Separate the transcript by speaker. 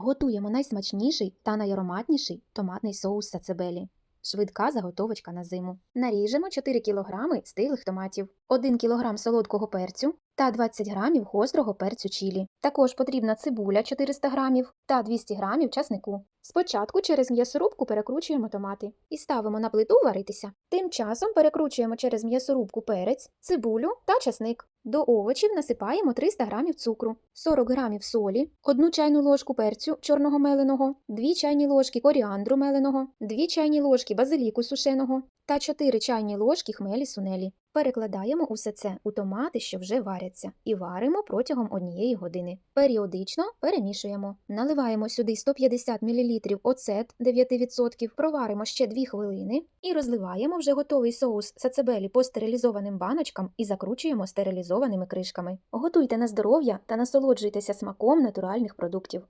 Speaker 1: Готуємо найсмачніший та найароматніший томатний соус сацебелі. Швидка заготовочка на зиму. Наріжемо 4 кг стиглих томатів, 1 кг солодкого перцю та 20 г гострого перцю чілі. Також потрібна цибуля 400 г та 200 г часнику. Спочатку через м'ясорубку перекручуємо томати і ставимо на плиту варитися. Тим часом перекручуємо через м'ясорубку перець, цибулю та часник. До овочів насипаємо 300 г цукру, 40 г солі, 1 чайну ложку перцю чорного меленого, 2 чайні ложки коріандру меленого, 2 чайні ложки базиліку сушеного та 4 чайні ложки хмелі сунелі. Перекладаємо усе це у томати, що вже варяться, і варимо протягом однієї години. Періодично перемішуємо. Наливаємо сюди 150 мл оцет 9%, проваримо ще 2 хвилини і розливаємо вже готовий соус сацебелі по стерилізованим баночкам і закручуємо стерилізованими кришками. Готуйте на здоров'я та насолоджуйтеся смаком натуральних продуктів.